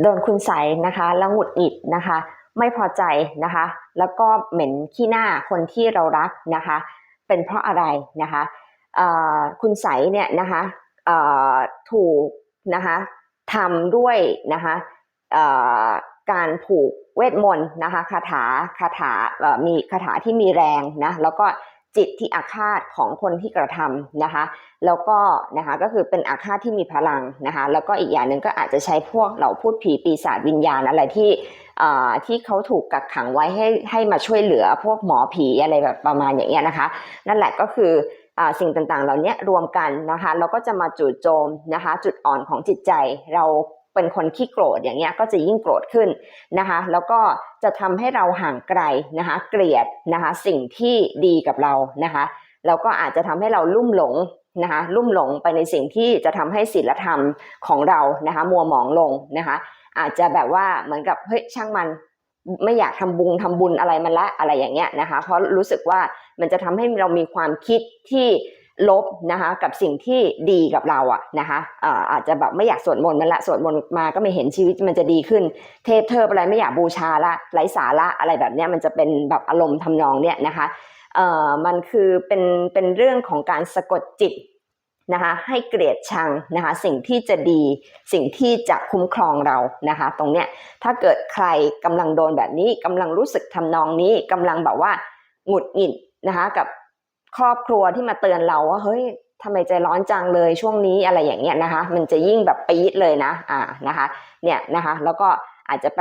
โดนคุณใสนะคะแล้วหงุดหงิดนะคะ ไม่พอใจนะคะ แล้วก็เหม็นขี้หน้าคนที่เรารักนะคะ เป็นเพราะอะไรนะคะคุณใสเนี่ยนะคะถูกนะคะทำด้วยนะคะการผูกเวทมนต์นะคะคาถาคาถามีคาถาที่มีแรงนะแล้วก็ จิตที่อาฆาตของคนที่กระทำนะคะ แล้วก็นะคะก็คือเป็นอาฆาตที่มีพลังนะคะ แล้วก็อีกอย่างหนึ่งก็อาจจะใช้พวกเหล่าพูดผีปีศาจวิญญาณอะไรที่อ่าที่เขาถูกกักขังไว้ให้ให้มาช่วยเหลือพวกหมอผีอะไรแบบประมาณอย่างเงี้ยนะคะ นั่นแหละก็คือสิ่งต่างๆ เหล่านี้รวมกันนะคะ แล้วก็จะมาจู่โจมนะคะ จุดอ่อนของจิตใจเรา เป็นคนขี้โกรธอย่างเงี้ยก็จะยิ่งโกรธขึ้นนะคะ แล้วก็จะทำให้เราห่างไกลนะคะ เกลียดนะคะ สิ่งที่ดีกับเรานะคะแล้วก็อาจจะทำให้เราลุ่มหลงนะคะ ลุ่มหลงไปในสิ่งที่จะทำให้ศีลธรรมของเรานะคะ มัวหมองลงนะคะ อาจจะแบบว่าเหมือนกับเฮ้ยช่างมันไม่อยากทำบุญทำบุญอะไรมันละอะไรอย่างเงี้ยนะคะ เพราะรู้สึกว่ามันจะทำให้เรามีความคิดที่ ลบนะคะกับสิ่งที่ดีกับเราอะนะคะอาอาจจะแบบไม่อยากสวดมนต์มันละสวดมนต์มาก็ไม่เห็นชีวิตมันจะดีขึ้น เทพเทิบอะไรไม่อยากบูชาละไร้สาระอะไรแบบเนี้ยมันจะเป็นแบบอารมณ์ทำนองเนี้ยนะคะเอ่อมันคือเป็นเป็นเรื่องของการสะกดจิตนะคะให้เกลียดชังนะคะสิ่งที่จะดีสิ่งที่จะคุ้มครองเรานะคะตรงเนี้ยถ้าเกิดใครกำลังโดนแบบนี้กำลังรู้สึกทำนองนี้กำลังแบบว่าหงุดหงิดนะคะกับ ครอบครัวที่มาเตือนเราว่าเฮ้ยทำไมใจร้อนจังเลยช่วงนี้อะไรอย่างเงี้ยนะคะ มันจะยิ่งแบบปี๊ดเลยนะอ่านะคะเนี่ยนะคะแล้วก็อาจจะไป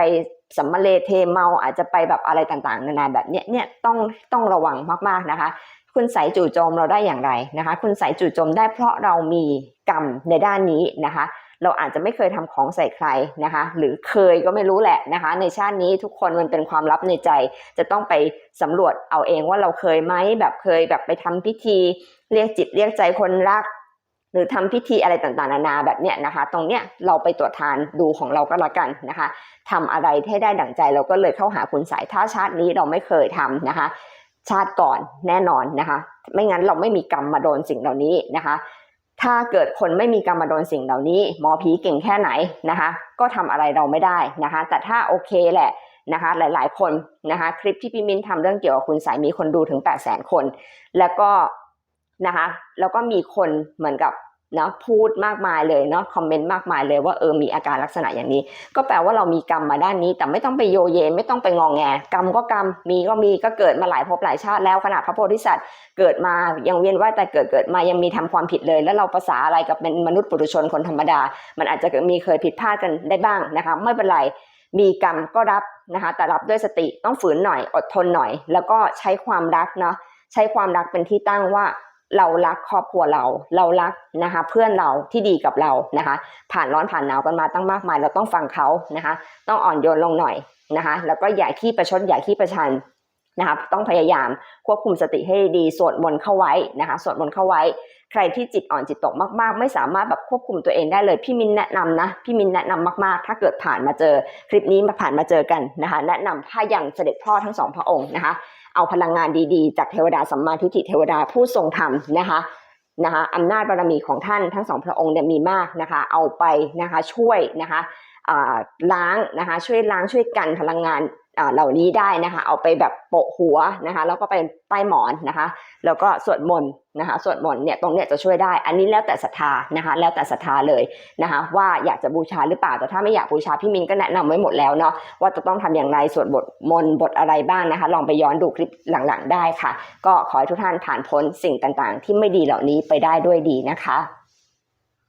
สัมมาเลเทเมาอาจจะไปแบบอะไรต่างๆนานาแบบเนี้ยเนี่ยต้องต้องระวังมากๆนะคะ คุณใสจู่โจมเราได้อย่างไรนะคะ คุณใสจู่โจมได้เพราะเรามีกรรมในด้านนี้นะคะ เราอาจจะไม่เคยทำของใส่ใครนะคะ หรือเคยก็ไม่รู้แหละนะคะ ในชาตินี้ทุกคนมันเป็นความลับในใจ จะต้องไปสำรวจเอาเองว่าเราเคยไหมแบบเคยแบบไปทำพิธี เรียกจิตเรียกใจคนรัก หรือทำพิธีอะไรต่างๆนานาแบบเนี้ยนะคะ ตรงเนี้ยเราไปตรวจทานดูของเราก็แล้วกันนะคะทำอะไรให้ได้ดั่งใจเราก็เลยเข้าหาคุณสายถ้าชาตินี้เราไม่เคยทำนะคะ ชาติก่อนแน่นอนนะคะ ไม่งั้นเราไม่มีกรรมมาโดนสิ่งเหล่านี้นะคะ ถ้าเกิดคนไม่มีกรรมมาโดนสิ่งเหล่านี้ หมอผีเก่งแค่ไหนนะคะ ก็ทำอะไรเราไม่ได้นะคะ แต่ถ้าโอเคแหละนะคะ หลาย ๆ คนนะคะ คลิปที่พี่มิ้นทำเรื่องเกี่ยวกับคุณสายมีคนดูถึง8 0 0 0 0 0 คน แล้วก็นะคะ แล้วก็มีคนเหมือนกับ เนาะพูดมากมายเลยเนาะคอมเมนต์มากมายเลยว่าเออมีอาการลักษณะอย่างนี้ ก็แปลว่าเรามีกรรมมาด้านนี้ แต่ไม่ต้องไปโยเยไม่ต้องไปงองแงกรรมก็กรรมมีก็มีก็เกิดมาหลายภพหลายชาติแล้วขนาดพระโพธิสัตว์เกิดมายังเวียนว่ายแต่เกิดเกิดมายังมีทำความผิดเลย แล้วเราภาษาอะไรกับเป็นมนุษย์ปุถุชนคนธรรมดา มันอาจจะมีเคยผิดพลาดกันได้บ้างนะคะไม่เป็นไรมีกรรมก็รับนะคะแต่รับด้วยสติต้องฝืนหน่อยอดทนหน่อย แล้วก็ใช้ความรักเนาะใช้ความรักเป็นที่ตั้งว่า เรารักครอบครัวเรา เรารักนะคะเพื่อนเราที่ดีกับเรานะคะ ผ่านร้อนผ่านหนาวกันมาตั้งมากมาย เราต้องฟังเขานะคะ ต้องอ่อนโยนลงหน่อยนะคะ แล้วก็อย่าขี้ประชดอย่าขี้ประชันนะคะต้องพยายามควบคุมสติให้ดีสวดมนต์เข้าไว้นะคะสวดมนต์เข้าไว้ ใครที่จิตอ่อนจิตตกมากๆ ไม่สามารถแบบควบคุมตัวเองได้เลย พี่มินแนะนำนะพี่มินแนะนำมากๆ ถ้าเกิดผ่านมาเจอคลิปนี้มาผ่านมาเจอกันนะคะ แนะนำถ้าอย่างเสด็จพ่อทั้งสองพระองค์นะคะ เอาพลังงานดีๆ จากเทวดาสัมมาทิฏฐิเทวดาผู้ทรงธรรมนะคะนะคะอำนาจบารมีของท่านทั้งสองพระองค์เนี่ยมีมากนะคะ เอาไปนะคะช่วยนะคะล้างนะคะช่วยล้างช่วยกันพลังงาน เหล่านี้ได้นะคะ เอาไปแบบโปะหัวนะคะ แล้วก็ไปใต้หมอนนะคะ แล้วก็สวดมนต์นะคะสวดมนต์เนี่ยตรงเนี้ยจะช่วยได้ อันนี้แล้วแต่ศรัทธานะคะ แล้วแต่ศรัทธาเลยนะคะ ว่าอยากจะบูชาหรือเปล่าแต่ถ้าไม่อยากบูชาพี่มินก็แนะนำไว้หมดแล้วเนาะว่าจะต้องทำอย่างไรสวดบทมนต์บทอะไรบ้างนะคะ ลองไปย้อนดูคลิปหลังๆได้ค่ะ ก็ขอให้ทุกท่านผ่านพ้นสิ่งต่างๆ ที่ไม่ดีเหล่านี้ไปได้ด้วยดีนะคะ